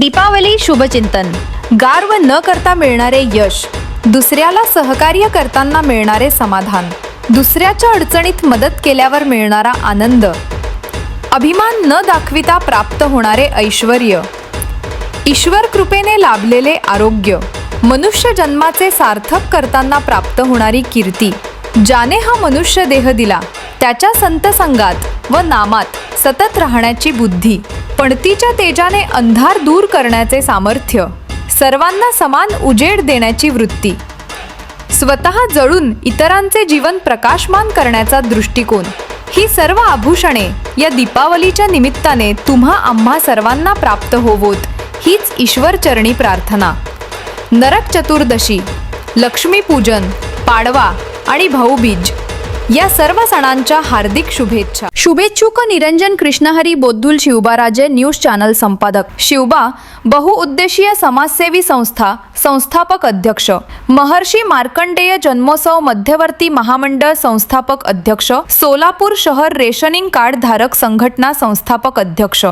Deepavali शुभचिंतन. Garb न करता मिळणारे यश दुसऱ्याला सहकार्य करताना मिळणारे समाधान दुसऱ्याच्या अडचणीत मदत केल्यावर मिळणारा आनंद. अभिमान न दाखविता प्राप्त होणारे ऐश्वर ईश्वर कृपेने लाभलेले आरोग्य. मनुष्य जन्माचे सार्थक करताना प्राप्त होणारी कीर्ती. ज्याने हा मनुष्य देह दिला त्याच्या संतसंगात व नामात सतत राहण्याची बुद्धी. पणतीच्या तेजाने अंधार दूर करण्याचे सामर्थ्य. सर्वांना समान उजेड देण्याची वृत्ती. स्वतः जळून इतरांचे जीवन प्रकाशमान करण्याचा दृष्टिकोन. ही सर्व आभूषणे या दीपावलीच्या निमित्ताने तुम्हा आम्हा सर्वांना प्राप्त होवोत हीच ईश्वरचरणी प्रार्थना. नरक चतुर्दशी लक्ष्मीपूजन पाडवा आणि भाऊबीज. या सर्व सणांच्या हार्दिक शुभेच्छा. शुभेच्छुक निरंजन कृष्णहरी बोद्धुल शिवबाराजे न्यूज चॅनल संपादक. शिवबा बहुउद्देशीय समाजसेवी संस्था संस्थापक अध्यक्ष. महर्षी मार्कंडेय जन्मोत्सव मध्यवर्ती महामंडळ संस्थापक अध्यक्ष. सोलापूर शहर रेशनिंग कार्ड धारक संघटना संस्थापक अध्यक्ष.